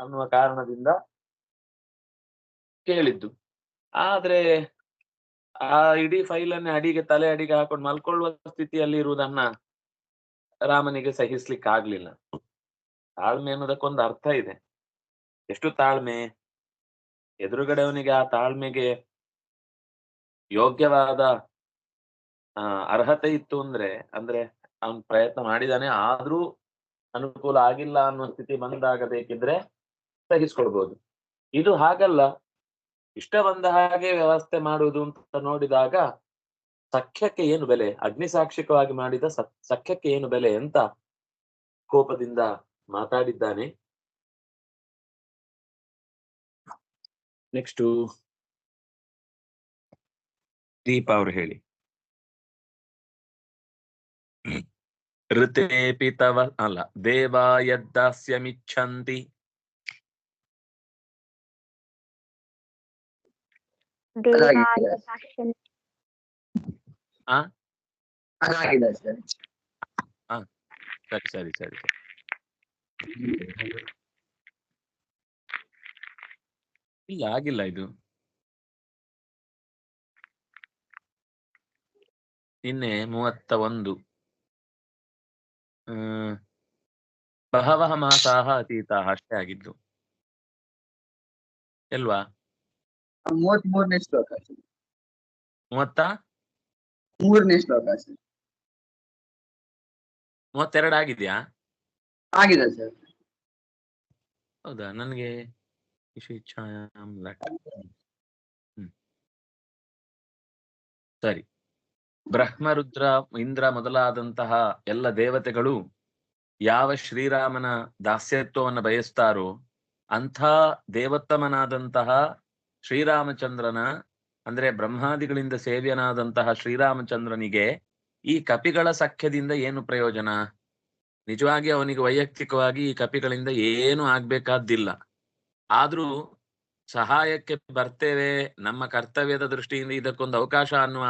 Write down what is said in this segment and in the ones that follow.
ಅನ್ನುವ ಕಾರಣದಿಂದ ಕೇಳಿದ್ದು. ಆದ್ರೆ ಆ ಇಡೀ ಫೈಲನ್ನೇ ಅಡಿಗೆ ತಲೆ ಅಡಿಗೆ ಹಾಕೊಂಡು ಮಲ್ಕೊಳ್ಳುವ ಸ್ಥಿತಿಯಲ್ಲಿ ಇರುವುದನ್ನ ರಾಮನಿಗೆ ಸಹಿಸ್ಲಿಕ್ಕೆ ಆಗ್ಲಿಲ್ಲ ತಾಳ್ಮೆ ಅನ್ನೋದಕ್ಕೊಂದು ಅರ್ಥ ಇದೆ. ಎಷ್ಟು ತಾಳ್ಮೆ? ಎದುರುಗಡೆಯವನಿಗೆ ಆ ತಾಳ್ಮೆಗೆ ಯೋಗ್ಯವಾದ ಅರ್ಹತೆ ಇತ್ತು ಅಂದ್ರೆ ಅಂದ್ರೆ ಅವನ್ ಪ್ರಯತ್ನ ಮಾಡಿದಾನೆ, ಆದ್ರೂ ಅನುಕೂಲ ಆಗಿಲ್ಲ ಅನ್ನೋ ಸ್ಥಿತಿ ಬಂದಾಗ ಬೇಕಿದ್ರೆ ಸಹಿಸ್ಕೊಳ್ಬಹುದು ಇದು ಹಾಗಲ್ಲ. ಇಷ್ಟ ಬಂದ ಹಾಗೆ ವ್ಯವಸ್ಥೆ ಮಾಡುವುದು ಅಂತ ನೋಡಿದಾಗ ಸಖ್ಯಕ್ಕೆ ಏನು ಬೆಲೆ? ಅಗ್ನಿಸಾಕ್ಷಿಕವಾಗಿ ಮಾಡಿದ ಸತ್- ಸಖ್ಯಕ್ಕೆ ಏನು ಬೆಲೆ ಅಂತ ಕೋಪದಿಂದ ಮಾತಾಡಿದ್ದಾನೆ. ನೆಕ್ಸ್ಟ್. ದೀಪ ಅವರು ಹೇಳಿ. ಋತೇಪಿ ತವ ಅಲ್ಲ ದೇವಾ ಯದ್ದಾಸ್ಯಮಿಚ್ಛಂತಿ ಹಾಗಾಗಿದೆ ಸರ್. ಸರಿ. ಸರಿ ಸರಿ ಇಲ್ಲ ಆಗಿಲ್ಲ ಇದು. ನಿನ್ನೆ ಮೂವತ್ತ ಒಂದು ಹ್ಮ್. ಬಹವಹ ಮಾಸಾಹ ಅತೀತಾಹ ಅಷ್ಟೇ ಆಗಿದ್ದು. ಎಲ್ವಾ? ಮೂವತ್ತ್ ಮೂರನೇ ಶ್ಲೋಕ. ಮೂವತ್ತ ಮೂರನೇ ಶ್ಲೋಕ ಸರ್ ಮೂವತ್ತೆರಡು ಆಗಿದೆಯಾ ಆಗಿದೆ ಸರ್ ಹೌದಾ ನನಗೆ ಸರಿ ಬ್ರಹ್ಮರುದ್ರ ಇಂದ್ರ ಮೊದಲಾದಂತಹ ಎಲ್ಲ ದೇವತೆಗಳು ಯಾವ ಶ್ರೀರಾಮನ ದಾಸ್ಯತ್ವವನ್ನು ಬಯಸ್ತಾರೋ ಅಂಥ ದೇವೋತ್ತಮನಾದಂತಹ ಶ್ರೀರಾಮಚಂದ್ರನ, ಅಂದ್ರೆ ಬ್ರಹ್ಮಾದಿಗಳಿಂದ ಸೇವ್ಯನಾದಂತಹ ಶ್ರೀರಾಮಚಂದ್ರನಿಗೆ ಈ ಕಪಿಗಳ ಸಖ್ಯದಿಂದ ಏನು ಪ್ರಯೋಜನ? ನಿಜವಾಗಿ ಅವನಿಗೆ ವೈಯಕ್ತಿಕವಾಗಿ ಈ ಕಪಿಗಳಿಂದ ಏನು ಆಗ್ಬೇಕಾದ್ದಿಲ್ಲ. ಆದ್ರೂ ಸಹಾಯಕ್ಕೆ ಬರ್ತೇವೆ, ನಮ್ಮ ಕರ್ತವ್ಯದ ದೃಷ್ಟಿಯಿಂದ ಇದಕ್ಕೊಂದು ಅವಕಾಶ ಅನ್ನುವ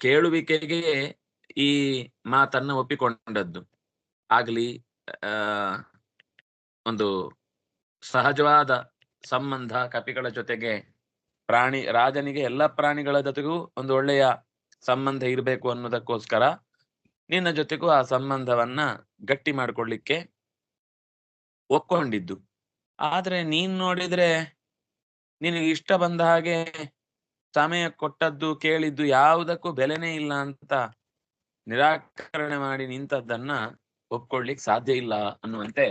ಕೇಳುವಿಕೆಗೆ ಈ ಮಾತನ್ನ ಒಪ್ಪಿಕೊಂಡದ್ದು. ಆಗ್ಲಿ ಒಂದು ಸಹಜವಾದ ಸಂಬಂಧ ಕಪಿಗಳ ಜೊತೆಗೆ ಪ್ರಾಣಿ, ರಾಜನಿಗೆ ಎಲ್ಲ ಪ್ರಾಣಿಗಳ ಜೊತೆಗೂ ಒಂದು ಒಳ್ಳೆಯ ಸಂಬಂಧ ಇರಬೇಕು ಅನ್ನೋದಕ್ಕೋಸ್ಕರ ನಿನ್ನ ಜೊತೆಗೂ ಆ ಸಂಬಂಧವನ್ನ ಗಟ್ಟಿ ಮಾಡ್ಕೊಳ್ಳಿಕ್ಕೆ ಒಪ್ಕೊಂಡಿದ್ದು. ಆದ್ರೆ ನೀನ್ ನೋಡಿದ್ರೆ ನಿನಗೆ ಇಷ್ಟ ಬಂದ ಹಾಗೆ ಸಮಯ ಕೊಟ್ಟದ್ದು, ಕೇಳಿದ್ದು ಯಾವುದಕ್ಕೂ ಬೆಲೆನೇ ಇಲ್ಲ ಅಂತ ನಿರಾಕರಣೆ ಮಾಡಿ ನಿಂತದ್ದನ್ನ ಒಪ್ಕೊಳ್ಳಿಕ್ ಸಾಧ್ಯ ಇಲ್ಲ ಅನ್ನುವಂತೆ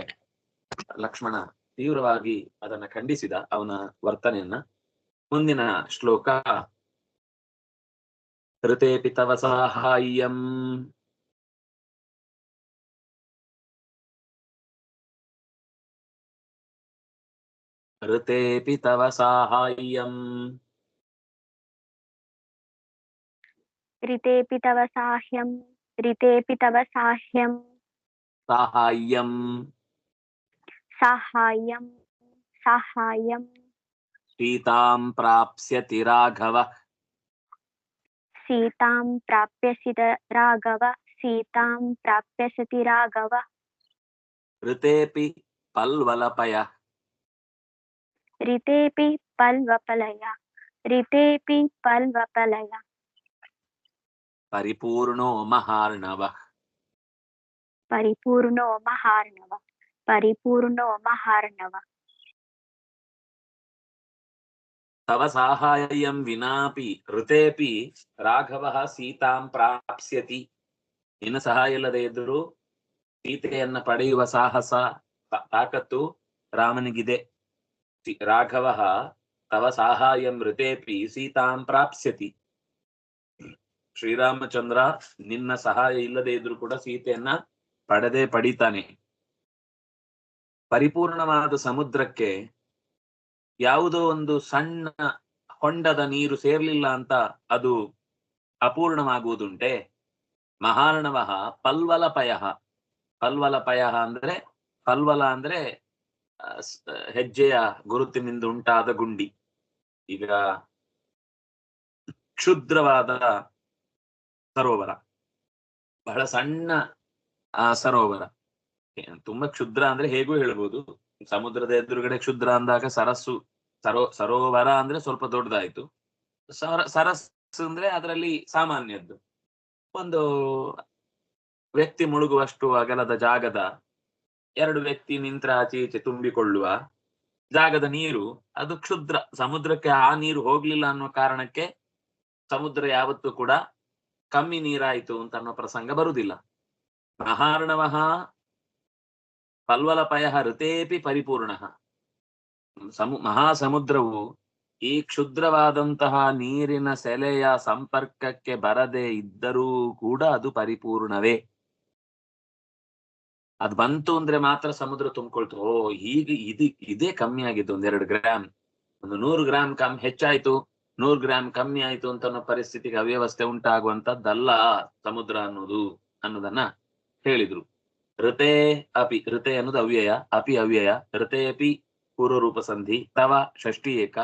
ಲಕ್ಷ್ಮಣ ತೀವ್ರವಾಗಿ ಅದನ್ನ ಖಂಡಿಸಿದ ಅವನ ವರ್ತನೆಯನ್ನ ಮುಂದಿನ ಶ್ಲೋಕ ಋತೇಪಿ ತವ ಸಾಹಾಯ್ಯಂ ಋತೇಪಿ ತವ ಸಾಹಾಯ್ಯಂ ऋतेऽपि तव साह्यं ऋतेऽपि तव साह्यं ಸಾಹಾಯ್ಯಂ साहाय्यं साहाय्यं सीतां प्राप्स्यति राघव सीतां प्राप्यसि राघव सीतां प्राप्यसति राघव ऋतेऽपि पल्वलपय ऋतेऽपि पल्वपलय ऋतेऽपि पल्वपलय परिपूर्णो महार्णव परिपूर्णो महार्णव ತವ ಸಾಹಾಯಂ ವಿನಾಪಿ ಋತೇಪಿ ರಾಘವ ಸೀತಾಂ ಪ್ರಾಪ್ಸ್ಯತಿ ನಿನ್ನ ಸಹಾಯ ಇಲ್ಲದೆ ಇದ್ದರೂ ಸೀತೆಯನ್ನ ಪಡೆಯುವ ಸಾಹಸ ತಾಕತ್ತು ರಾಮನಿಗಿದೆ ರಾಘವ ತವ ಸಾಹಾಯಂ ಋತೇಪಿ ಸೀತಾಂ ಪ್ರಾಪ್ಸ್ಯತಿ ಶ್ರೀರಾಮಚಂದ್ರ ನಿನ್ನ ಸಹಾಯ ಇಲ್ಲದೆ ಇದ್ರೂ ಕೂಡ ಸೀತೆಯನ್ನ ಪಡೆದೇ ಪಡಿತಾನೆ ಪರಿಪೂರ್ಣವಾದ ಸಮುದ್ರಕ್ಕೆ ಯಾವುದೋ ಒಂದು ಸಣ್ಣ ಹೊಂಡದ ನೀರು ಸೇರ್ಲಿಲ್ಲ ಅಂತ ಅದು ಅಪೂರ್ಣವಾಗುವುದುಂಟೆ. ಮಹಾರ್ಣವ ಪಲ್ವಲಪಯ ಪಲ್ವಲಪಯ ಅಂದ್ರೆ, ಪಲ್ವಲ ಅಂದ್ರೆ ಹೆಜ್ಜೆಯ ಗುರುತಿನಿಂದ ಉಂಟಾದ ಗುಂಡಿ. ಈಗ ಕ್ಷುದ್ರವಾದ ಸರೋವರ. ಬಹಳ ಸಣ್ಣ ಆ ಸರೋವರ. ತುಂಬಾ ಕ್ಷುದ್ರ ಅಂದ್ರೆ ಹೇಗೂ ಹೇಳ್ಬೋದು. ಸಮುದ್ರದ ಎದುರುಗಡೆ ಕ್ಷುದ್ರ ಅಂದಾಗ ಸರಸ್ಸು, ಸರೋ, ಸರೋವರ ಅಂದ್ರೆ ಸ್ವಲ್ಪ ದೊಡ್ಡದಾಯ್ತು. ಸರ ಸರಸ್ ಅಂದ್ರೆ ಅದರಲ್ಲಿ ಸಾಮಾನ್ಯದ್ದು. ಒಂದು ವ್ಯಕ್ತಿ ಮುಳುಗುವಷ್ಟು ಅಗಲದ ಜಾಗದ, ಎರಡು ವ್ಯಕ್ತಿ ನಿಂತ್ರ ಆಚೆ ಈಚೆ ತುಂಬಿಕೊಳ್ಳುವ ಜಾಗದ ನೀರು, ಅದು ಕ್ಷುದ್ರ. ಸಮುದ್ರಕ್ಕೆ ಆ ನೀರು ಹೋಗ್ಲಿಲ್ಲ ಅನ್ನೋ ಕಾರಣಕ್ಕೆ ಸಮುದ್ರ ಯಾವತ್ತೂ ಕೂಡ ಕಮ್ಮಿ ನೀರಾಯಿತು ಅಂತ ಅನ್ನೋ ಪ್ರಸಂಗ ಬರುವುದಿಲ್ಲ. ಮಹಾರ್ಣವಃ ಪಲ್ವಲಪಯ ಋತೇಪಿ ಪರಿಪೂರ್ಣ. ಸಮು, ಮಹಾಸಮುದ್ರವು ಈ ಕ್ಷುದ್ರವಾದಂತಹ ನೀರಿನ ಸೆಲೆಯ ಸಂಪರ್ಕಕ್ಕೆ ಬರದೇ ಇದ್ದರೂ ಕೂಡ ಅದು ಪರಿಪೂರ್ಣವೇ. ಅದ್ ಬಂತು ಅಂದ್ರೆ ಮಾತ್ರ ಸಮುದ್ರ ತುಂಬಿಕೊಳ್ತು. ಓ, ಹೀಗೆ ಇದು, ಇದೇ ಕಮ್ಮಿ ಆಗಿದ್ದು ಒಂದೆರಡು ಗ್ರಾಮ್ ಒಂದು ನೂರು ಗ್ರಾಮ್ ಕಮ್ಮಿ ಹೆಚ್ಚಾಯ್ತು. ನೂರು ಗ್ರಾಮ್ ಕಮ್ಮಿ ಆಯ್ತು ಅಂತ ಅನ್ನೋ ಪರಿಸ್ಥಿತಿಗೆ ಅವ್ಯವಸ್ಥೆ ಉಂಟಾಗುವಂತದ್ದಲ್ಲ ಸಮುದ್ರ ಅನ್ನೋದು ಅನ್ನೋದನ್ನ ಹೇಳಿದ್ರು. ಋತೆ ಅಪಿ, ಋತೆ ಅನ್ನೋದು ಅವ್ಯಯ, ಅಪಿ ಅವ್ಯಯ. ಋತೆ ಅಪಿ ಪೂರ್ವರೂಪ ಸಂಧಿ, ತವ ಷಷ್ಠಿ ಏಕ.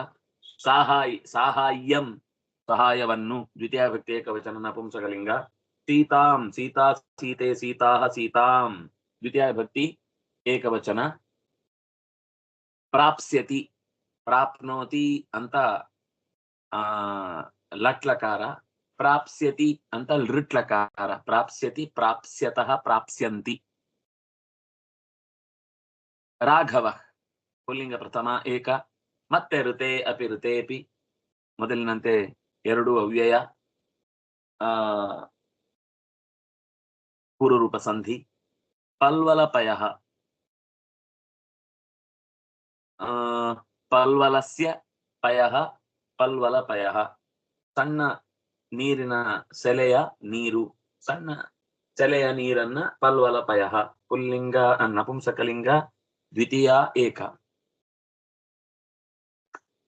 ಸಾಹಾಯ್, ಸಾಹಾಯ್ಯಂ, ಸಹಾಯವನ್ನು ದ್ವಿತೀಯ ವ್ಯಕ್ತಿ ಏಕವಚನ ನಪುಂಸಕಲಿಂಗ. ಸೀತಾಂ, ಸೀತಾ, ಸೀತೆ ಸೀತಾ ಸೀತಾಂ. ದ್ವಿತೀಯ ಭಕ್ತಿ ಏಕವಚನ. ಪ್ರಾಪ್ಸ್ಯತಿ, ಪ್ರಾಪ್ನೋತಿ ಅಂತ, ಆ, ಲಟ್ಲಕಾರ. ಪ್ರಾಪ್ಸ್ಯತಿ ಅಂತ ಲೃಟ್ಲಕಾರ. ಪ್ರಾಪ್ಸ್ಯತಿ, ಪ್ರಾಪ್ಸ್ಯತಃ ಪ್ರಾಪ್ಸ್ಯಂತಿ. ರಾಘವ ಪುಲ್ಲಿಂಗ ಪ್ರಥಮ ಏಕ ಮತ್ತೆ ಋತೆ ಅಪಿ ಋತೇಪಿ ಮೊದಲಿನಂತೆ ಎರಡು ಅವ್ಯಯ, ಆ ಪೂರ್ವರೂಪ ಸಂಧಿ, ಪಲ್ವಲಪಯ, ಆ, ಪಲ್ವಲಸ್ಯ ಪಯ, ಪಲ್ವಲಪಯ, ಸಣ್ಣ ನೀರಿನ ಸೆಲೆಯ ನೀರು, ಸಣ್ಣ ಸೆಲೆಯ ನೀರನ್ನ ಪಲ್ವಲಪಯ, ಪುಲ್ಲಿಂಗ ನಪುಂಸಕಲಿಂಗ ದ್ವಿತೀಯ ಏಕ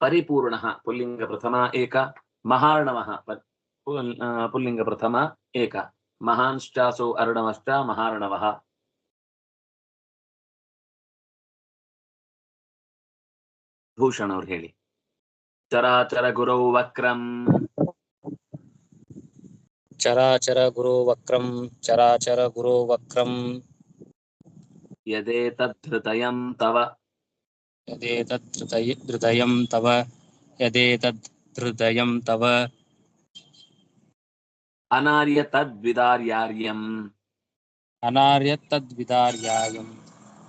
ಪರಿಪೂರ್ಣ ಪುಲ್ಲಿಂಗ ಪ್ರಥಮ ಏಕ ಮಹಾರ್ಣವ ಪುಲ್ಲಿಂಗ ಪ್ರಥಮ ಏಕ ಮಹಾನ್ಶ್ಚಾಸೋ ಅರ್ಣವಶ್ಚ ಮಹಾರ್ಣವ ಭೂಷಣ್ ಅವ್ರು ಹೇಳಿ ಚರಾಚರ ಗುರೌ ವಕ್ರಂ ಚರಾಚರ ಗುರು ವಕ್ರಂ ಚರಾಚರ ಗುರು ವಕ್ರಂ ಯದೇತದ್ಧೃತಯಂ ತವ ಯದೇತದ್ಧೃತಯ ಹೃದಯಂ ತವ ಯದೇತದ್ಹೃದಯಂ ತವ ಅನಾರ್ಯ ತದ್ವಿದಾರ್ಯಾರ್ಯಂ ಅನಾರ್ಯ ತದ್ವಿದಾರ್ಯಾಯಂ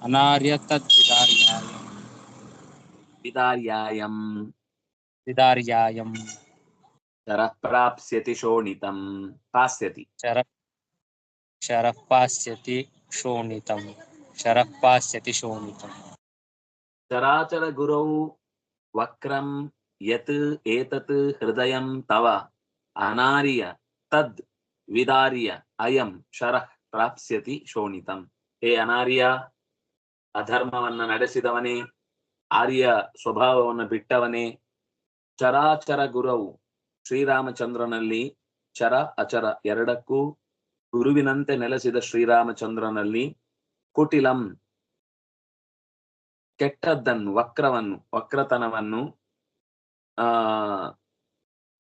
ಅನಾರ್ಯ ತದ್ವಿದಾರ್ಯಾಯಂ ವಿದಾರ್ಯಾಯಂ ವಿದಾರ್ಯಾಯಂ ಶರಃ ಪ್ರಾಪ್ಸ್ಯತಿ ಶೋಣಿತಂ ಪಾಸ್ಯತಿ ಶರ ಶರಃ ಪಾಸ್ಯತಿ ಶೋಣಿತಂ ಶರಃ ಪಾಸ್ಯತಿ ಶೋಣಿತಂ ಚರಾಚರ ಗುರೌ ವಕ್ರಂ ಯತ್ ಏತತ್ ಹೃದಯಂ ತವ ಅನಾರ್ಯ ತದ್ ವಿದಾರ್ಯ ಅಯಂ ಶರಃ ಪ್ರಾಪ್ಸ್ಯತಿ ಶೋಣಿತಂ ಹೇ ಅನಾರ್ಯ ಅಧರ್ಮವನ್ನ ನಡೆಸಿದವನೇ ಆರ್ಯ ಸ್ವಭಾವವನ್ನು ಬಿಟ್ಟವನೇ ಚರಾಚರ ಗುರವು ಶ್ರೀರಾಮಚಂದ್ರನಲ್ಲಿ ಚರ ಅಚರ ಎರಡಕ್ಕೂ ಗುರುವಿನಂತೆ ನೆಲೆಸಿದ ಶ್ರೀರಾಮಚಂದ್ರನಲ್ಲಿ ಕುಟಿಲಂ. ಕೆಟ್ಟದ್ದನ್ನು, ವಕ್ರವನ್ನು, ವಕ್ರತನವನ್ನು, ಆ,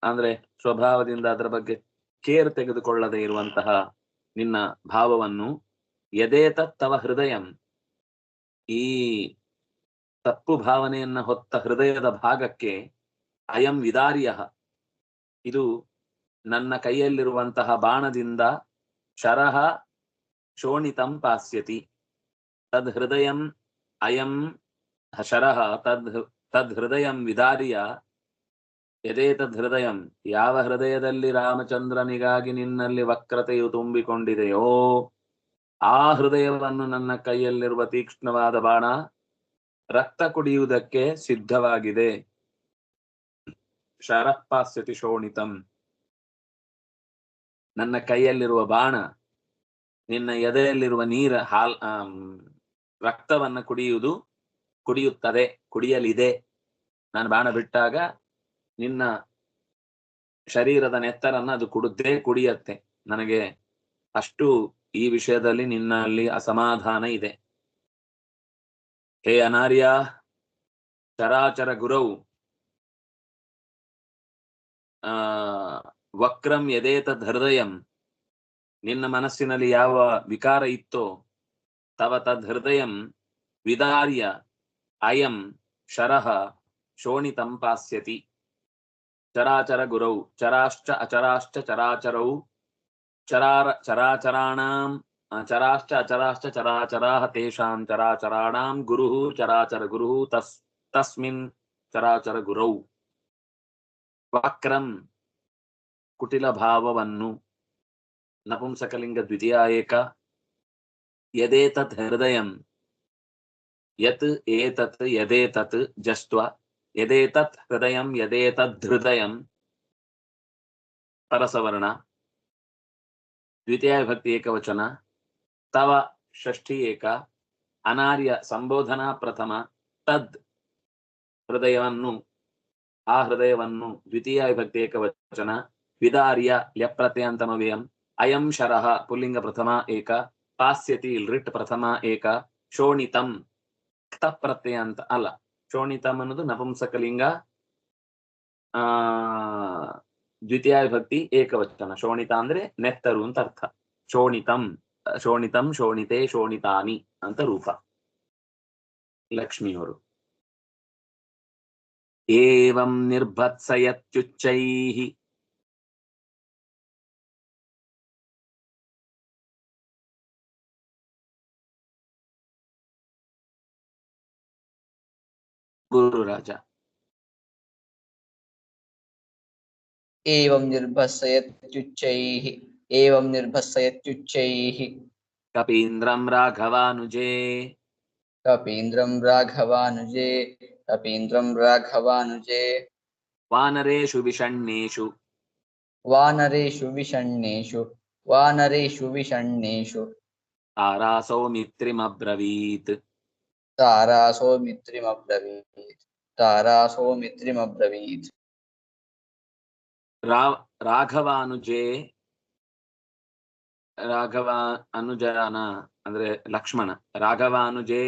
ಅಂದ್ರೆ ಸ್ವಭಾವದಿಂದ ಅದರ ಬಗ್ಗೆ ಕೇರ್ ತೆಗೆದುಕೊಳ್ಳದೆ ಇರುವಂತಹ ನಿನ್ನ ಭಾವವನ್ನು ಯದೇತ ತವ ಹೃದಯಂ. ಈ ತಪ್ಪು ಭಾವನೆಯನ್ನ ಹೊತ್ತ ಹೃದಯದ ಭಾಗಕ್ಕೆ ಅಯಂ ವಿದಾರ್ಯ. ಇದು ನನ್ನ ಕೈಯಲ್ಲಿರುವಂತಹ ಬಾಣದಿಂದ ಶರಹ ಶೋಣಿತಂ ಪಾಸ್ಯತಿ. ತದ್ ಹೃದಯಂ ಅಯಂ ಶರಹ ತದ್ ತದ್ ಹೃದಯಂ ವಿದಾರ್ಯ ಯದೇತದ್ ಹೃದಯಂ ಯಾವ ಹೃದಯದಲ್ಲಿ ರಾಮಚಂದ್ರನಿಗಾಗಿ ನಿನ್ನಲ್ಲಿ ವಕ್ರತೆಯು ತುಂಬಿಕೊಂಡಿದೆಯೋ, ಆ ಹೃದಯವನ್ನು ನನ್ನ ಕೈಯಲ್ಲಿರುವ ತೀಕ್ಷ್ಣವಾದ ಬಾಣ ರಕ್ತ ಕುಡಿಯುವುದಕ್ಕೆ ಸಿದ್ಧವಾಗಿದೆ. ಶರಪ್ಪಾಸ್ಯತಿ ಶೋಣಿತಂ. ನನ್ನ ಕೈಯಲ್ಲಿರುವ ಬಾಣ, ನಿನ್ನ ಎದೆಯಲ್ಲಿರುವ ನೀರ, ಹಾಲ್ ರಕ್ತವನ್ನ ಕುಡಿಯುವುದು ಕುಡಿಯುತ್ತದೆ, ಕುಡಿಯಲಿದೆ. ನಾನು ಬಾಣ ಬಿಟ್ಟಾಗ ನಿನ್ನ ಶರೀರದ ನೆತ್ತರನ್ನ ಅದು ಕುಡುತ್ತೆ ಕುಡಿಯತ್ತೆ. ನನಗೆ ಅಷ್ಟು ಈ ವಿಷಯದಲ್ಲಿ ನಿನ್ನಲ್ಲಿ ಅಸಮಾಧಾನ ಇದೆ. ಹೇ ಅನಾರ್ಯ, ಚರಾಚರ ಗುರವು, ಆ, ವಕ್ರಂ ಯದೇತದ್ ಹೃದಯಂ, ನಿನ್ನ ಮನಸ್ಸಿನಲ್ಲಿ ಯಾವ ವಿಕಾರ ಇತ್ತೋ ತವ ತದ್ ಹೃದಯಂ ವಿದಾರ್ಯ ಅಯಂ ಶರಃ ಶೋಣಿತಂ ಪಾಸ್ಯತಿ ಚರಾಚರ ಗುರೌ ಚರಾಶ್ಚ ಅಚರಾಶ್ಚ ಚರಾಚರೌ ಚರಾರ ಚರಾಚರಾಣಾಂ ಅ, ಚರಾಶ್ಚ ಅಚರಾಶ್ಚ ಚರಾಚರಾಃ ತೇಷಾಂ ಚರಾಚರಾಣಾಂ ಗುರುಃ ಚರಾಚರ ಗುರುಃ ತಸ್ ತಸ್ಮಿನ್ ಚರಾಚರ ಗುರೌ ವಾಕ್ರಂ ಕುಟಿಲ ಭಾವವನ್ನು ನಪುಂಸಕಲಿಂಗ ದ್ವಿತೀಯ ಏಕ ಯದೇತತ್ ಹೃದಯಂ ಯತ್ ಏತತ್ ಯದೇತತ್ ಜಸ್ತ್ವ ಯದೇತತ್ ಹೃದಯಂ ಯದೇತದ್ ಹೃದಯಂ ಪರಸವರ್ಣ ದ್ವಿತೀಯ ವಿಭಕ್ತಿ ಏಕವಚನ ತವ ಷಷ್ಠಿ ಏಕ ಅನಾರ್ಯ ಸಂಬೋಧನಾ ಪ್ರಥಮ ತದ್ ಹೃದಯವನ್ನು ಆ ಹೃದಯವನ್ನು ದ್ವಿತೀಯ ವಿಭಕ್ತಿ ಏಕವಚನ ವಿದಾರ್ಯ ಲ್ಯಪ್ರತ್ಯಂತಮವ್ಯಯಂ ಅಯಂ ಶರಃ ಪುಲ್ಲಿಂಗ ಪ್ರಥಮ ಏಕ ಪಾಸ್ಯತಿ ಲೃಟ್ ಪ್ರಥಮ ಏಕ ಶೋಣಿತಂ ಕ್ತ ಪ್ರತ್ಯಯ ಅಂತ ಅಲ್ಲ. ಶೋಣಿತಂ ಅನ್ನೋದು ನಪುಂಸಕಲಿಂಗ, ಆ ದ್ವಿತೀಯ ವಿಭಕ್ತಿ ಏಕವಚನ. ಶೋಣಿತ ಅಂದ್ರೆ ನೆತ್ತರು ಅಂತ ಅರ್ಥ. ಶೋಣಿತಂ ಶೋಣಿತಂ ಶೋಣಿತೆ ಶೋಣಿತಾನಿ ಅಂತ ರೂಪ. ಲಕ್ಷ್ಮಿಯವರು. ಏವಂ गुरु राजा। एवं निर्भसयत्युच्चैः एवं निर्भसयत्युच्चैः। कपीन्द्रं राघवानुजे। कपीन्द्रं राघवानुजे कपीन्द्रं राघवानुजे। वानरेषु विषण्णेषु। वानरेषु विषण्णेषु वानरेषु विषण्णेषु। तारासौ मित्रिमब्रवीत्। తారా సౌమిత్రిమబ్రవీత్ తారా సౌమిత్రిమబ్రవీత్ రా రాఘవానుజే ರಾಘವ ಅನುಜಾನ ಅಂದ್ರೆ ಲಕ್ಷ್ಮಣ ರಾಘವಾನುಜೆ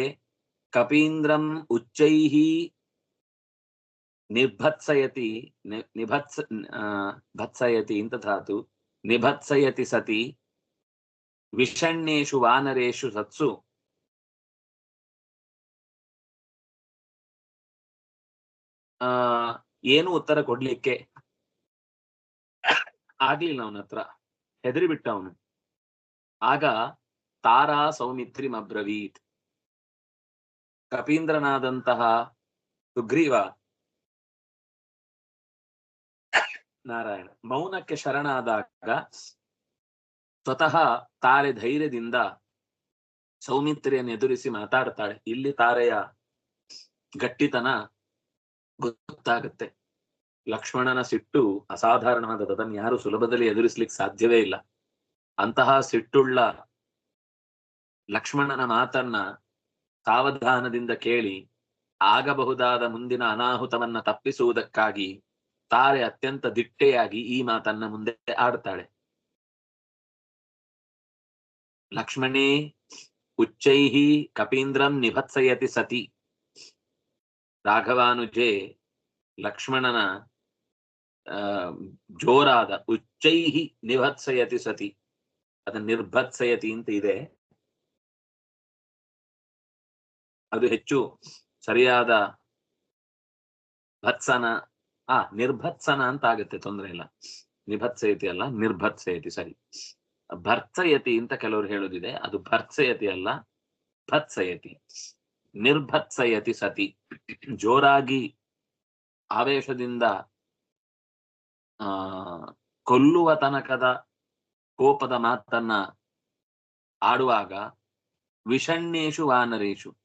ಕಪೀಂದ್ರಂ ಉಚ್ಚೈಹಿ ನಿರ್ಭತ್ಸಯತಿ ನಿಭತ್ಸ ಭತ್ಸಯತಿ ಇಂತ ಧಾತು ನಿಭತ್ಸಯತಿ ಸತಿ ವಿಷಣ್ಣೇಶು ವಾನರೇಶು ಸತ್ಸು ಆ, ಏನು ಉತ್ತರ ಕೊಡ್ಲಿಕ್ಕೆ ಆಗ್ಲಿಲ್ಲ ಅವನ ಹತ್ರ. ಹೆದರಿ ಅವನು. ಆಗ ತಾರಾ ಸೌಮಿತ್ರಿ ಮಬ್ರವೀತ್, ಕಪೀಂದ್ರನಾದಂತಹ ಸುಗ್ರೀವ, ನಾರಾಯಣ, ಮೌನಕ್ಕೆ ಶರಣಾದಾಗ ಸ್ವತಃ ತಾರೆ ಧೈರ್ಯದಿಂದ ಸೌಮಿತ್ರಿಯನ್ನು ಎದುರಿಸಿ ಮಾತಾಡ್ತಾಳೆ. ಇಲ್ಲಿ ತಾರೆಯ ಗಟ್ಟಿತನ ಗೊತ್ತಾಗುತ್ತೆ. ಲಕ್ಷ್ಮಣನ ಸಿಟ್ಟು ಅಸಾಧಾರಣವಾದದ್ದು ಅದನ್ನು ಯಾರು ಸುಲಭದಲ್ಲಿ ಎದುರಿಸ್ಲಿಕ್ಕೆ ಸಾಧ್ಯವೇ ಇಲ್ಲ. ಅಂತಹ ಸಿಟ್ಟುಳ್ಳ ಲಕ್ಷ್ಮಣನ ಮಾತನ್ನ ಸಾವಧಾನದಿಂದ ಕೇಳಿ, ಆಗಬಹುದಾದ ಮುಂದಿನ ಅನಾಹುತವನ್ನ ತಪ್ಪಿಸುವುದಕ್ಕಾಗಿ ತಾರೆ ಅತ್ಯಂತ ದಿಟ್ಟೆಯಾಗಿ ಈ ಮಾತನ್ನ ಮುಂದೆ ಆಡ್ತಾಳೆ. ಲಕ್ಷ್ಮಣೇ ಉಚ್ಚೈಹಿ ಕಪೀಂದ್ರಂ ನಿಭತ್ಸಯತಿ ಸತಿ. ರಾಘವಾನುಜೆ ಲಕ್ಷ್ಮಣನ ಜೋರಾದ ಉಚ್ಚೈಹಿ ನಿಭತ್ಸಯತಿ ಸತಿ, ಅದ ನಿರ್ಭತ್ಸಯತಿ ಅಂತ ಇದೆ. ಅದು ಹೆಚ್ಚು ಸರಿಯಾದ ಭತ್ಸನ, ಆ, ನಿರ್ಭತ್ಸನ ಅಂತ ಆಗುತ್ತೆ, ತೊಂದರೆ ಇಲ್ಲ. ನಿಭತ್ಸಯತಿ ಅಲ್ಲ, ನಿರ್ಭತ್ಸಯತಿ, ಸರಿ. ಭರ್ತ್ಸಯತಿ ಅಂತ ಕೆಲವರು ಹೇಳೋದಿದೆ, ಅದು ಭರ್ತ್ಸಯತಿ ಅಲ್ಲ, ಭತ್ಸಯತಿ. ನಿರ್ಭತ್ಸಯತಿ ಸತಿ. ಜೋರಾಗಿ ಆವೇಶದಿಂದ, ಆ, ಕೊಲ್ಲುವ ತನಕದ ಕೋಪದ ಮಾತನ್ನ ಆಡುವಾಗ ವಿಷಣ್ಣೇಶು ವಾನರೇಶು.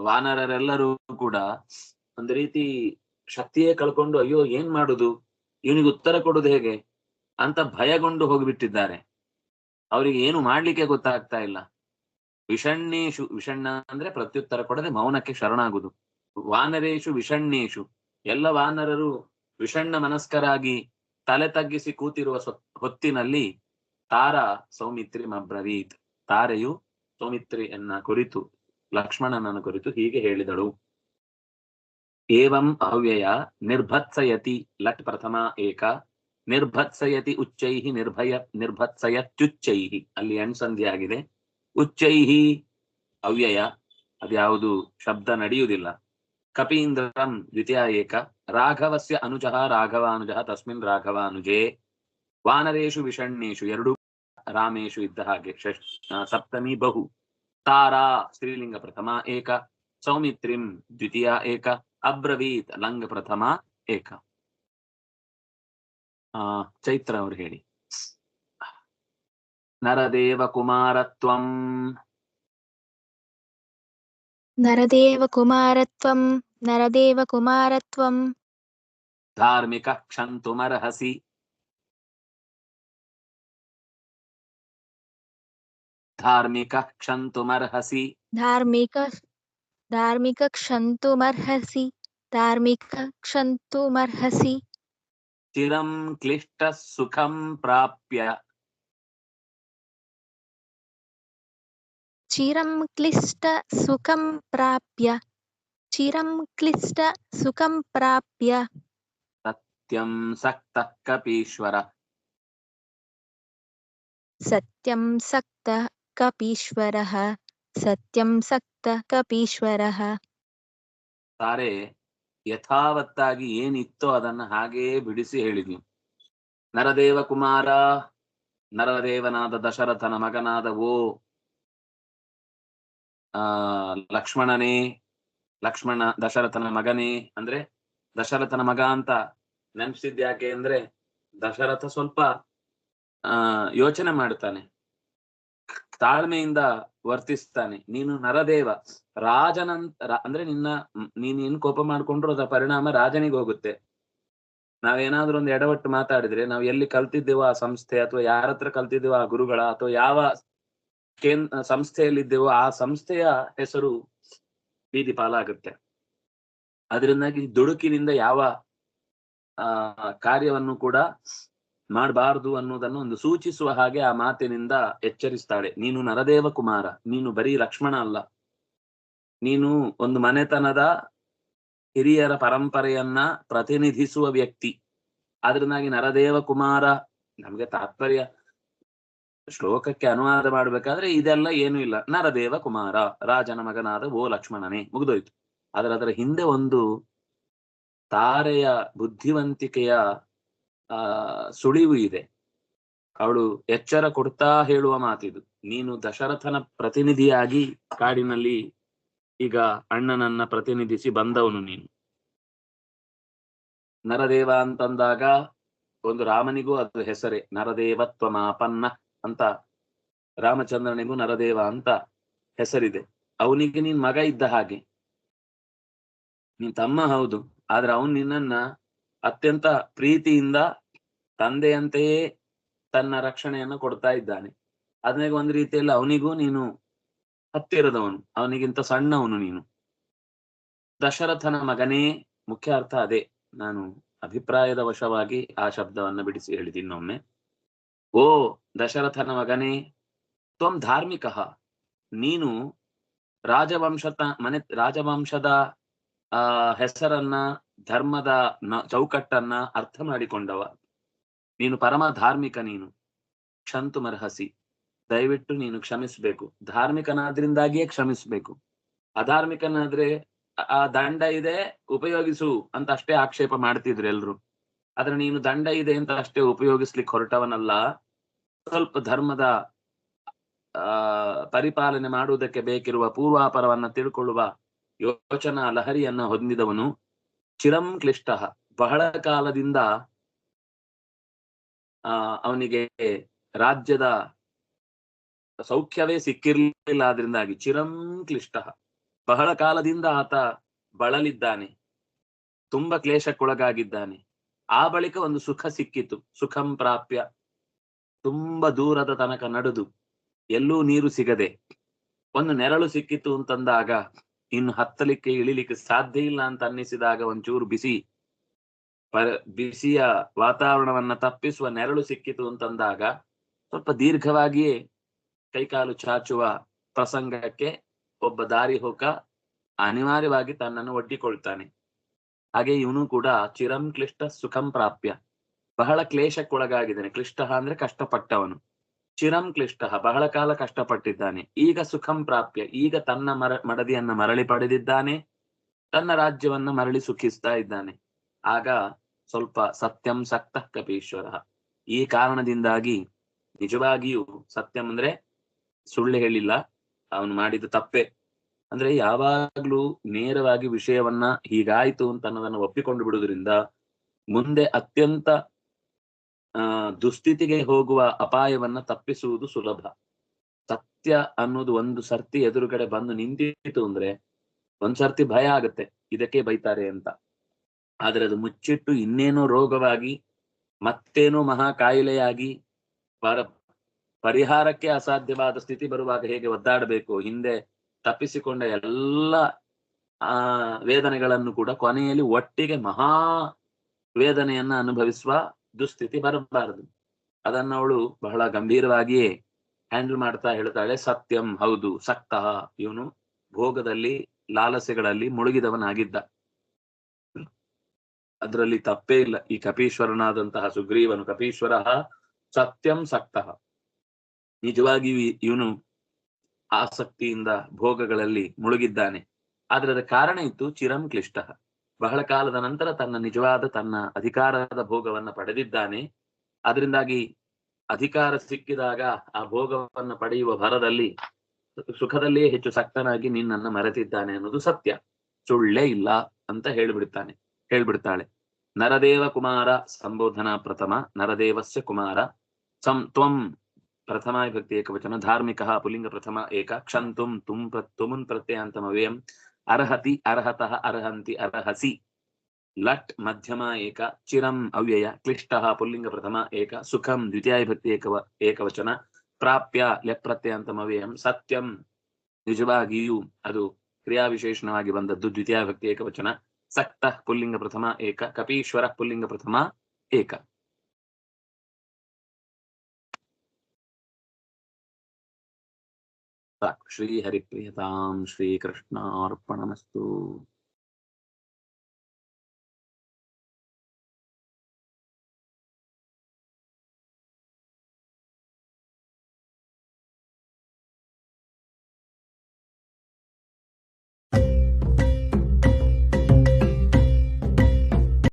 ವಾನರರೆಲ್ಲರೂ ಕೂಡ ಒಂದ್ ರೀತಿ ಶಕ್ತಿಯೇ ಕಳ್ಕೊಂಡು, ಅಯ್ಯೋ, ಏನ್ ಮಾಡುದು? ಇವನಿಗೆ ಉತ್ತರ ಕೊಡುದು ಹೇಗೆ? ಅಂತ ಭಯಗೊಂಡು ಹೋಗಿಬಿಟ್ಟಿದ್ದಾರೆ. ಅವರಿಗೆ ಏನು ಮಾಡ್ಲಿಕ್ಕೆ ಗೊತ್ತಾಗ್ತಾ ಇಲ್ಲ. ವಿಷಣ್ಣೇಶು ವಿಷಣ್ಣ ಅಂದ್ರೆ ಪ್ರತ್ಯುತ್ತರ ಕೊಡದೆ ಮೌನಕ್ಕೆ ಶರಣಾಗುದು. ವಾನರೇಶು ವಿಷಣ್ಣೇಶು. ಎಲ್ಲ ವಾನರರು ವಿಷಣ್ಣ ಮನಸ್ಕರಾಗಿ ತಲೆ ತಗ್ಗಿಸಿ ಕೂತಿರುವ ಹೊತ್ತಿನಲ್ಲಿ ತಾರಾ ಸೌಮಿತ್ರಿ ಮಬ್ರವೀತ್. ತಾರೆಯು ಸೌಮಿತ್ರಿಯನ್ನ ಕುರಿತು, ಲಕ್ಷ್ಮಣನನ್ನು ಕುರಿತು ಹೀಗೆ ಹೇಳಿದಳು. ಏವಂ ಅವ್ಯಯ ನಿರ್ಭತ್ಸಯತಿ ಲಟ್ ಪ್ರಥಮ ಏಕ. ನಿರ್ಭತ್ಸಯತಿ ಉಚ್ಚೈಹಿ ನಿರ್ಭಯ, ನಿರ್ಭತ್ಸಯತ್ಯುಚ್ಚೈಹಿ. ಅಲ್ಲಿ ಅಣ್ಸಂಧಿ ಆಗಿದೆ ಉಚ್ಚೈಹಿ ಅವ್ಯಯ. ಅದ್ಯಾವುದು ಶಬ್ದ ನಡೆಯುವುದಿಲ್ಲ. ಕಪೀಂದ್ರಂ ದ್ವಿತೀಯ ಏಕ. ರಾಘವಸ್ಯ ಅನುಜಃ ರಾಘವಾನುಜಃ ತಸ್ಮಿನ್ ರಾಘವಾನುಜೇ. ವಾನರೇಶು ವಿಷಣ್ಣೇಶು ಎರಡು ರಾಮೇಶು ಇದ್ದ ಹಾಗೆ. ಸಪ್ತಮಿ ಬಹು. ತಾರಾ ಸ್ತ್ರೀಲಿಂಗ ಪ್ರಥಮ ಏಕ. ಸೌಮಿತ್ರಿಂ ದ್ವಿತೀಯ ಏಕ. ಅಬ್ರವೀತ್ ಲಂಗ ಪ್ರಥಮ ಏಕ. ಆ, ಚೈತ್ರ ಅವ್ರು ಹೇಳಿ. ನರದೇವ ಕುಮಾರತ್ವಂ ನರದೇವಕುಮಾರತ್ವಂ ನರದೇವಕುಮಾರತ್ವಂ ಧಾರ್ಮಿಕ ಕ್ಷಂತುಮರ್ಹಸಿ ಧಾರ್ಮಿಕ ಕ್ಷಂತುಮರ್ಹಸಿ ಧಾರ್ಮಿಕ ಧಾರ್ಮಿಕ ಕ್ಷಂತುಮರ್ಹಸಿ ಧಾರ್ಮಿಕ ಕ್ಷಂತುಮರ್ಹಸಿ ಚಿರಂ ಕ್ಲಿಷ್ಟ ಸುಖಂ ಚಿರಂ ಕ್ಲಿಷ್ಟ ಸುಖಂ ಪ್ರಾಪ್ಯ ಚಿರಂ ಕ್ಲಿಷ್ಟ ಸುಖಂ ಪ್ರಾಪ್ಯ ಸತ್ಯಂ ಸಕ್ತ ಕಪೀಶ್ವರ ಸತ್ಯಂ ಸಕ್ತ ಕಪೀಶ್ವರ ಸತ್ಯಂ ಸಕ್ತ ಕಪೀಶ್ವರ ತಾರೆ ಯಥಾವತ್ತಾಗಿ ಏನಿತ್ತೋ ಅದನ್ನ ಹಾಗೆಯೇ ಬಿಡಿಸಿ ಹೇಳಿದ್ವಿ ನರದೇವ ಕುಮಾರ ನರದೇವನಾದ ದಶರಥನ ಮಗನಾದ ಓ ಆ, ಲಕ್ಷ್ಮಣನೇ, ಲಕ್ಷ್ಮಣ ದಶರಥನ ಮಗನೇ ಅಂದ್ರೆ ದಶರಥನ ಮಗ ಅಂತ ನೆನ್ಪಿಸಿದ್ಯಾಕೆ ಅಂದ್ರೆ ದಶರಥ ಸ್ವಲ್ಪ, ಆ, ಯೋಚನೆ ಮಾಡ್ತಾನೆ. ತಾಳ್ಮೆಯಿಂದ ವರ್ತಿಸ್ತಾನೆ. ನೀನು ನರದೇವ, ರಾಜನಂತ ಅಂದ್ರೆ ನಿನ್ನ, ನೀನ್ ಏನ್ ಕೋಪ ಮಾಡ್ಕೊಂಡ್ರು ಅದರ ಪರಿಣಾಮ ರಾಜನಿಗೆ ಹೋಗುತ್ತೆ. ನಾವೇನಾದ್ರೂ ಒಂದು ಎಡವಟ್ಟು ಮಾತಾಡಿದ್ರೆ ನಾವು ಎಲ್ಲಿ ಕಲ್ತಿದ್ದೇವೋ ಆ ಸಂಸ್ಥೆ ಅಥವಾ ಯಾರ ಹತ್ರ ಕಲ್ತಿದ್ದೇವೋ ಆ ಗುರುಗಳ ಅಥವಾ ಯಾವ ಕೇನ್ ಸಂಸ್ಥೆಯಲ್ಲಿದ್ದೇವೋ ಆ ಸಂಸ್ಥೆಯ ಹೆಸರು ಬೀದಿ ಪಾಲಾಗುತ್ತೆ. ಅದರಿಂದಾಗಿ ದುಡುಕಿನಿಂದ ಯಾವ, ಆ, ಕಾರ್ಯವನ್ನು ಕೂಡ ಮಾಡಬಾರದು ಅನ್ನೋದನ್ನು ಒಂದು ಸೂಚಿಸುವ ಹಾಗೆ ಆ ಮಾತಿನಿಂದ ಎಚ್ಚರಿಸ್ತಾಳೆ. ನೀನು ನರದೇವ ಕುಮಾರ, ನೀನು ಬರೀ ಲಕ್ಷ್ಮಣ ಅಲ್ಲ. ನೀನು ಒಂದು ಮನೆತನದ ಹಿರಿಯರ ಪರಂಪರೆಯನ್ನ ಪ್ರತಿನಿಧಿಸುವ ವ್ಯಕ್ತಿ. ಅದರಿಂದಾಗಿ ನರದೇವ ಕುಮಾರ, ನಮ್ಗೆ ತಾತ್ಪರ್ಯ ಶ್ಲೋಕಕ್ಕೆ ಅನುವಾದ ಮಾಡ್ಬೇಕಾದ್ರೆ ಇದೆಲ್ಲ ಏನು ಇಲ್ಲ. ನರದೇವ ಕುಮಾರ, ರಾಜನ ಮಗನಾದ ಓ ಲಕ್ಷ್ಮಣನೇ, ಮುಗಿದೋಯ್ತು. ಆದ್ರೆ ಅದರ ಹಿಂದೆ ಒಂದು ತಾರೆಯ ಬುದ್ಧಿವಂತಿಕೆಯ, ಆ, ಸುಳಿವು ಇದೆ. ಅವಳು ಎಚ್ಚರ ಕೊಡ್ತಾ ಹೇಳುವ ಮಾತಿದು. ನೀನು ದಶರಥನ ಪ್ರತಿನಿಧಿಯಾಗಿ ಕಾಡಿನಲ್ಲಿ ಈಗ ಅಣ್ಣನನ್ನ ಪ್ರತಿನಿಧಿಸಿ ಬಂದವನು ನೀನು. ನರದೇವ ಅಂತಂದಾಗ ಒಂದು ರಾಮನಿಗೂ ಅದು ಹೆಸರೇ. ನರದೇವತ್ವ ಮಾಪನ್ನ ಅಂತ ರಾಮಚಂದ್ರನಿಗೂ ನರದೇವ ಅಂತ ಹೆಸರಿದೆ. ಅವನಿಗೆ ನೀನ್ ಮಗ ಇದ್ದ ಹಾಗೆ. ನೀನ್ ತಮ್ಮ ಹೌದು, ಆದ್ರೆ ಅವನ್ ನಿನ್ನನ್ನ ಅತ್ಯಂತ ಪ್ರೀತಿಯಿಂದ ತಂದೆಯಂತೆಯೇ ತನ್ನ ರಕ್ಷಣೆಯನ್ನು ಕೊಡ್ತಾ ಇದ್ದಾನೆ. ಅದ್ನಾಗ ಒಂದ್ ರೀತಿಯಲ್ಲಿ ಅವನಿಗೂ ನೀನು ಹತ್ತಿರದವನು, ಅವನಿಗಿಂತ ಸಣ್ಣವನು ನೀನು. ದಶರಥನ ಮಗನೇ ಮುಖ್ಯ ಅರ್ಥ ಅದೇ. ನಾನು ಅಭಿಪ್ರಾಯದ ವಶವಾಗಿ ಆ ಶಬ್ದವನ್ನ ಬಿಡಿಸಿ ಹೇಳಿದ್ದೀನಿ ಇನ್ನೊಮ್ಮೆ ಓ, ದಶರಥನ ಮಗನೇ, ತ್ವಂ ಧಾರ್ಮಿಕ. ನೀನು ರಾಜವಂಶತ, ಮನೆ, ರಾಜವಂಶದ, ಆ, ಹೆಸರನ್ನ, ಧರ್ಮದ ಚೌಕಟ್ಟನ್ನ ಅರ್ಥ ಮಾಡಿಕೊಂಡವ. ನೀನು ಪರಮ ಧಾರ್ಮಿಕ ನೀನು. ಕ್ಷಂತು ಮರ್ಹಸಿ. ದಯವಿಟ್ಟು ನೀನು ಕ್ಷಮಿಸ್ಬೇಕು. ಧಾರ್ಮಿಕನಾದ್ರಿಂದಾಗಿಯೇ ಕ್ಷಮಿಸ್ಬೇಕು. ಅಧಾರ್ಮಿಕನಾದ್ರೆ ಆ ದಂಡ ಇದೆ, ಉಪಯೋಗಿಸು ಅಂತ ಅಷ್ಟೇ ಆಕ್ಷೇಪ ಮಾಡ್ತಿದ್ರು ಎಲ್ರು. ಆದ್ರೆ ನೀನು ದಂಡ ಇದೆ ಅಂತ ಅಷ್ಟೇ ಉಪಯೋಗಿಸ್ಲಿಕ್ಕೆ ಹೊರಟವನಲ್ಲ. ಸ್ವಲ್ಪ ಧರ್ಮದ, ಆ, ಪರಿಪಾಲನೆ ಮಾಡುವುದಕ್ಕೆ ಬೇಕಿರುವ ಪೂರ್ವಾಪರವನ್ನ ತಿಳ್ಕೊಳ್ಳುವ ಯೋಚನಾ ಲಹರಿಯನ್ನ ಹೊಂದಿದವನು ಚಿರಂ ಕ್ಲಿಷ್ಟ. ಬಹಳ ಕಾಲದಿಂದ ಅವನಿಗೆ ರಾಜ್ಯದ ಸೌಖ್ಯವೇ ಸಿಕ್ಕಿರಲಿಲ್ಲ ಅದರಿಂದಾಗಿ ಚಿರಂ ಕ್ಲಿಷ್ಟ. ಬಹಳ ಕಾಲದಿಂದ ಆತ ಬಳಲಿದ್ದಾನೆ. ತುಂಬಾ ಕ್ಲೇಶಕ್ಕೊಳಗಾಗಿದ್ದಾನೆ. ಆ ಬಳಿಕ ಒಂದು ಸುಖ ಸಿಕ್ಕಿತು. ಸುಖಂ ಪ್ರಾಪ್ಯ. ತುಂಬಾ ದೂರದ ತನಕ ನಡೆದು ಎಲ್ಲೂ ನೀರು ಸಿಗದೆ ಒಂದು ನೆರಳು ಸಿಕ್ಕಿತು ಅಂತಂದಾಗ, ಇನ್ನು ಹತ್ತಲಿಕ್ಕೆ ಇಳಿಲಿಕ್ಕೆ ಸಾಧ್ಯ ಇಲ್ಲ ಅಂತ ಅನ್ನಿಸಿದಾಗ ಒಂಚೂರು ಬಿಸಿ, ಪರ, ಬಿಸಿಯ ವಾತಾವರಣವನ್ನ ತಪ್ಪಿಸುವ ನೆರಳು ಸಿಕ್ಕಿತು ಅಂತಂದಾಗ ಸ್ವಲ್ಪ ದೀರ್ಘವಾಗಿಯೇ ಕೈಕಾಲು ಚಾಚುವ ಪ್ರಸಂಗಕ್ಕೆ ಒಬ್ಬ ದಾರಿ ಹೋಕ ಅನಿವಾರ್ಯವಾಗಿ ತನ್ನನ್ನು ಒಡ್ಡಿಕೊಳ್ತಾನೆ. ಹಾಗೆ ಇವನು ಕೂಡ ಚಿರಂ ಕ್ಲಿಷ್ಟ ಸುಖಂ ಪ್ರಾಪ್ಯ. ಬಹಳ ಕ್ಲೇಶಕ್ಕೊಳಗಾಗಿದ್ದಾನೆ. ಕ್ಲಿಷ್ಟ ಅಂದ್ರೆ ಕಷ್ಟಪಟ್ಟವನು. ಚಿರಂ ಕ್ಲಿಷ್ಟ ಬಹಳ ಕಾಲ ಕಷ್ಟಪಟ್ಟಿದ್ದಾನೆ. ಈಗ ಸುಖಂ ಪ್ರಾಪ್ಯ. ಈಗ ತನ್ನ ಮರ, ಮಡದಿಯನ್ನ ಮರಳಿ ಪಡೆದಿದ್ದಾನೆ. ತನ್ನ ರಾಜ್ಯವನ್ನ ಮರಳಿ ಸುಖಿಸ್ತಾ ಇದ್ದಾನೆ. ಆಗ ಸ್ವಲ್ಪ ಸತ್ಯಂ ಸಕ್ತ ಕಪೀಶ್ವರ. ಈ ಕಾರಣದಿಂದಾಗಿ ನಿಜವಾಗಿಯೂ ಸತ್ಯಂ ಅಂದ್ರೆ ಸುಳ್ಳು ಹೇಳಿಲ್ಲ. ಅವನು ಮಾಡಿದ ತಪ್ಪೆ. ಅಂದ್ರೆ ಯಾವಾಗ್ಲೂ ನೇರವಾಗಿ ವಿಷಯವನ್ನ ಹೀಗಾಯ್ತು ಅಂತ ಅನ್ನೋದನ್ನ ಒಪ್ಪಿಕೊಂಡು ಬಿಡುವುದರಿಂದ ಮುಂದೆ ಅತ್ಯಂತ ದುಸ್ಥಿತಿಗೆ ಹೋಗುವ ಅಪಾಯವನ್ನ ತಪ್ಪಿಸುವುದು ಸುಲಭ. ಸತ್ಯ ಅನ್ನೋದು ಒಂದು ಸರ್ತಿ ಎದುರುಗಡೆ ಬಂದು ನಿಂತಿತ್ತು ಅಂದ್ರೆ ಒಂದ್ ಸರ್ತಿ ಭಯ ಆಗತ್ತೆ, ಇದಕ್ಕೆ ಬೈತಾರೆ ಅಂತ. ಆದ್ರೆ ಅದು ಮುಚ್ಚಿಟ್ಟು ಇನ್ನೇನೋ ರೋಗವಾಗಿ, ಮತ್ತೇನೋ ಮಹಾ ಕಾಯಿಲೆಯಾಗಿ ಪರ, ಪರಿಹಾರಕ್ಕೆ ಅಸಾಧ್ಯವಾದ ಸ್ಥಿತಿ ಬರುವಾಗ ಹೇಗೆ ಒದ್ದಾಡಬೇಕು, ಹಿಂದೆ ತಪ್ಪಿಸಿಕೊಂಡ ಎಲ್ಲ, ಆ, ವೇದನೆಗಳನ್ನು ಕೂಡ ಕೊನೆಯಲ್ಲಿ ಒಟ್ಟಿಗೆ ಮಹಾ ವೇದನೆಯನ್ನ ಅನುಭವಿಸುವ ದುಸ್ಥಿತಿ ಬರಬಾರದು. ಅದನ್ನ ಅವಳು ಬಹಳ ಗಂಭೀರವಾಗಿಯೇ ಹ್ಯಾಂಡಲ್ ಮಾಡ್ತಾ ಹೇಳ್ತಾಳೆ, ಸತ್ಯಂ ಹೌದು, ಸಕ್ತ. ಇವನು ಭೋಗದಲ್ಲಿ, ಲಾಲಸೆಗಳಲ್ಲಿ ಮುಳುಗಿದವನಾಗಿದ್ದ. ಅದರಲ್ಲಿ ತಪ್ಪೇ ಇಲ್ಲ. ಈ ಕಪೀಶ್ವರನಾದಂತಹ ಸುಗ್ರೀವನು, ಕಪೀಶ್ವರ ಸತ್ಯಂ ಸಕ್ತ. ನಿಜವಾಗಿಯೂ ಇವನು ಆಸಕ್ತಿಯಿಂದ ಭೋಗಗಳಲ್ಲಿ ಮುಳುಗಿದ್ದಾನೆ. ಆದ್ರೆ ಅದರ ಕಾರಣ ಇತ್ತು ಚಿರಂ ಕ್ಲಿಷ್ಟ. ಬಹಳ ಕಾಲದ ನಂತರ ತನ್ನ ನಿಜವಾದ ತನ್ನ ಅಧಿಕಾರದ ಭೋಗವನ್ನ ಪಡೆದಿದ್ದಾನೆ. ಅದರಿಂದಾಗಿ ಅಧಿಕಾರ ಸಿಕ್ಕಿದಾಗ ಆ ಭೋಗವನ್ನ ಪಡೆಯುವ ಭರದಲ್ಲಿ ಸುಖದಲ್ಲಿಯೇ ಹೆಚ್ಚು ಸಕ್ತನಾಗಿ ನಿನ್ನನ್ನು ಮರೆತಿದ್ದಾನೆ ಅನ್ನೋದು ಸತ್ಯ. ಸುಳ್ಳೇ ಇಲ್ಲ ಅಂತ ಹೇಳ್ಬಿಡ್ತಾನೆ, ಹೇಳ್ಬಿಡ್ತಾಳೆ. ನರದೇವ ಕುಮಾರ ಸಂಬೋಧನಾ ಪ್ರಥಮ, ನರದೇವಸ್ಯ ಕುಮಾರ, ಸಂ ತ್ವಂ ಪ್ರಥಮ ವಿಭಕ್ತಿ ಏಕವಚನ ಧಾರ್ಮಿಕ ಪುಲ್ಲಿಂಗ ಪ್ರಥಮ ಏಕ ಕ್ಷಂತುಂ ತುಂ ಪ್ರ ತುಮುನ್ ಪ್ರತ್ಯಯಾಂತಮವ್ಯಯಂ ಅರ್ಹತಿ ಅರ್ಹತಃ ಅರ್ಹಂತಿ ಅರ್ಹಸಿ ಲಟ್ ಮಧ್ಯಮ ಏಕ ಚಿರಂ ಅವ್ಯಯ ಕ್ಲಿಷ್ಟ ಪುಲ್ಲಿಂಗ ಪ್ರಥಮ ಏಕ ಸುಖಂ ದ್ವಿತೀಯ ವಿಭಕ್ತಿ ಏಕವ ಏಕವಚನ ಪ್ರಾಪ್ಯ ಲೆಪ್ರತ್ಯಂತಮವ್ಯಯಂ ಸತ್ಯಂ ನಿಜವಾಗಿಯೂ ಅದು ಕ್ರಿಯಾವಿಶೇಷಣವಾಗಿ ಬಂದದ್ದು ದ್ವಿತೀಯ ವಿಭಕ್ತಿ ಏಕವಚನ ಸಕ್ತ ಪುಲ್ಲಿಂಗ ಪ್ರಥಮ ಏಕ ಕಪೀಶ್ವರ ಪುಲ್ಲಿಂಗ ಪ್ರಥಮ ಏಕ श्रीहरिप्रियतां श्रीकृष्णापणमस्तु